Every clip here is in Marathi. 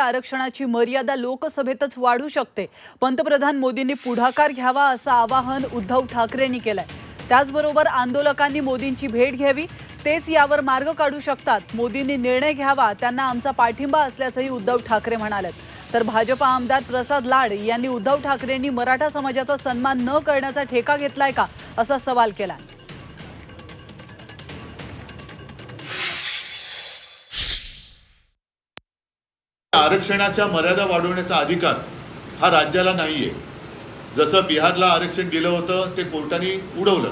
आरक्षणाची मर्यादा लोकसभेतच वाढू शकते. पंतप्रधान मोदींनी पुढाकार घ्यावा असं आवाहन उद्धव ठाकरेंनी केलंय. त्याचबरोबर आंदोलकांनी मोदींची भेट घ्यावी तेच यावर मार्ग काढू शकतात. मोदींनी निर्णय घ्यावा त्यांना आमचा पाठिंबा असल्याचंही उद्धव ठाकरे म्हणाले तर भाजपा आमदार प्रसाद लाड यांनी उद्धव ठाकरेंनी मराठा समाजाचा सन्मान न करण्याचा ठेका घेतलाय का असा सवाल केला आरक्षणाच्या मर्यादा वाढवण्याचा अधिकार हा राज्याला नाही आहे जसं बिहारला आरक्षण दिलं होतं ते कोर्टाने उडवलं.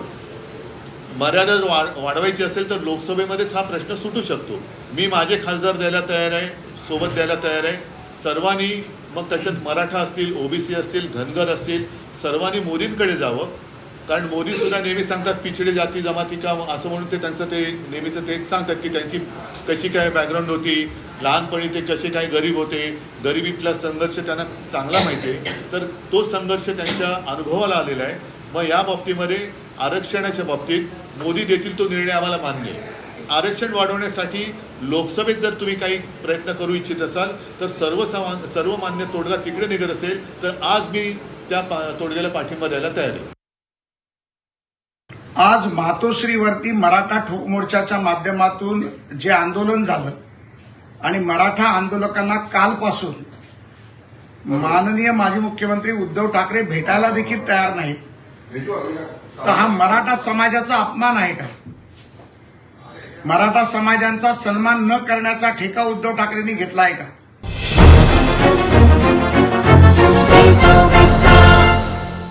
मर्यादा जर वाढ वाढवायची असेल तर लोकसभेमध्येच हा प्रश्न सुटू शकतो. मी माझे खासदार द्यायला तयार आहे सोबत द्यायला तयार आहे. सर्वांनी मग त्याच्यात मराठा असतील ओबीसी असतील धनगर असतील सर्वांनी मोदींकडे जावं. कारण मोदी सुद्धा नेहमी सांगतात पिछडे जाती जमाती का असं म्हणून ते त्यांचं ते नेहमीचं ते एक सांगतात की त्यांची कशी काय बॅकग्राऊंड होती लहानपणी ते कसे काय गरीब होते गरिबीतला संघर्ष त्यांना चांगला माहिती आहे. तर तो संघर्ष त्यांच्या अनुभवाला आलेला आहे. मग या बाबतीमध्ये आरक्षणाच्या बाबतीत मोदी देतील तो निर्णय आम्हाला मान्य आहे. आरक्षण वाढवण्यासाठी लोकसभेत जर तुम्ही काही प्रयत्न करू इच्छित असाल तर सर्व समा सर्वमान्य तोडगा तिकडे निघत असेल तर आज मी त्या पा तोडग्याला पाठिंबा द्यायला तयार आहे. आज मातोश्रीवरती मराठा ठोक मोर्चाच्या माध्यमातून जे आंदोलन झालं आणि मराठा आंदोलकांना कालपासून माननीय माजी मुख्यमंत्री उद्धव ठाकरे भेटायला देखील तयार नाहीत. तर हा मराठा समाजाचा अपमान आहे का? मराठा समाजांचा सन्मान न करण्याचा ठेका उद्धव ठाकरेंनी घेतला आहे का?